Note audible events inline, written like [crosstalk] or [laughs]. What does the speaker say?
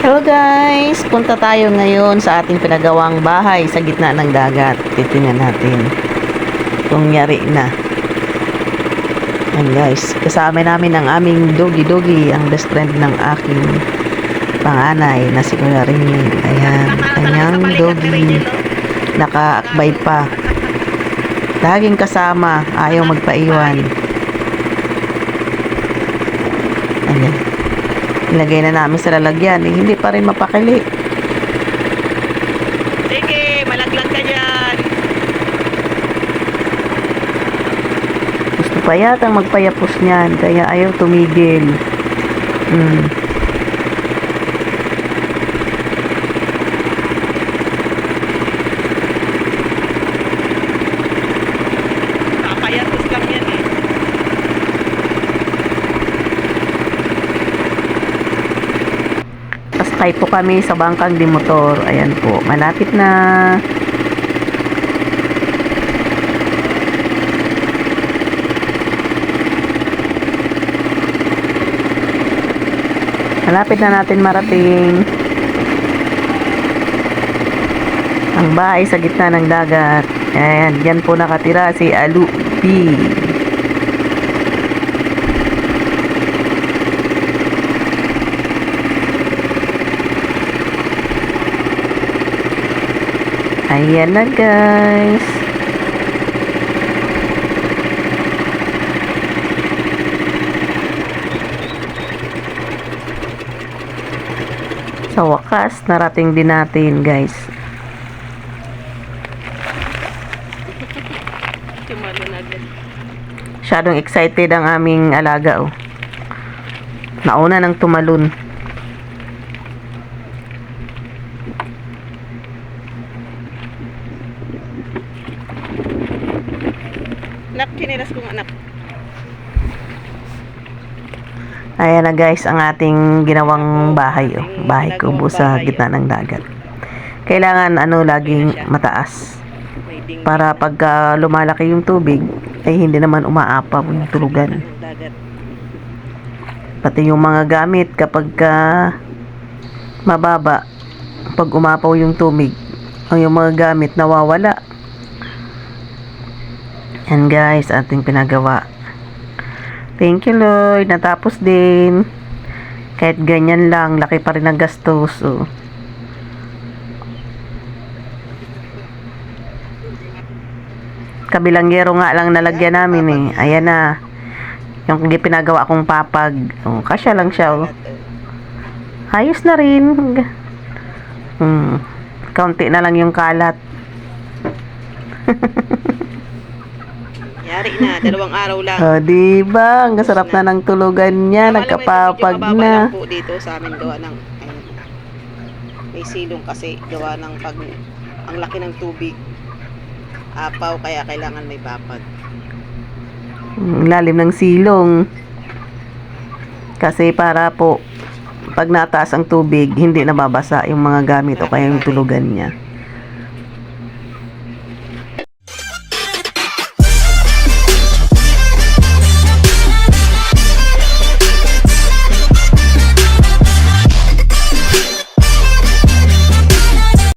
Hello guys! Punta tayo ngayon sa ating pinagawang bahay sa gitna ng dagat. Titingnan natin kung yari na. Ayan guys, kasama namin ang aming dogi-dogi, ang best friend ng aking panganay na si Kuya Ringin. Ayan, kanyang dogi. Nakaakbay pa. Laging kasama, ayaw magpaiwan. Ayan. Ilagay na namin sa lalagyan. Eh, hindi pa rin mapakali. Sige, malaglag ka dyan. Gusto pa yatang magpayapos niyan. Kaya ayaw tumigil. Hmm. Papayatos lang yan eh. Pasakay po kami sa bangkang di motor. Ayan po. Malapit na. Malapit na natin marating. Ang bahay sa gitna ng dagat. Ayan, yan po nakatira si Alu Ayan na guys. Sa wakas, narating din natin guys. Masyadong excited ang aming alaga oh. Nauna ng tumalon. Nak, kinilas kong anak. Ayan na guys, ang ating ginawang bahay. Oh. Bahay kubo sa gitna ng dagat. Kailangan ano laging mataas. Para pagka lumalaki yung tubig, ay hindi naman umaapaw yung tulugan. Pati yung mga gamit kapag ka mababa, pag umapaw yung tubig, ang yung mga gamit nawawala. Yan guys, ating pinagawa. Thank you Lord, natapos din. Kahit ganyan lang, laki pa rin ang gastos. Oh. Kabilang yero nga lang nalagyan namin eh. Ayan na. Yung pinagawa kong papag. Oh, kasya lang siya. Oh. Ayos na rin. Hmm. Kaunti na lang yung kalat. [laughs] Yari na, dalawang araw lang. Oh, di ba? Ang sarap na ng tulugan niya. Mo, Nagkapapag na. lang po dito sa amin gawa ng ayun, may silong kasi gawa ng pag ang laki ng tubig. Apaw kaya kailangan may papag. Ang lalim ng silong. Kasi para po, pag nataas ang tubig, hindi nababasa yung mga gamit o kaya yung tulugan niya.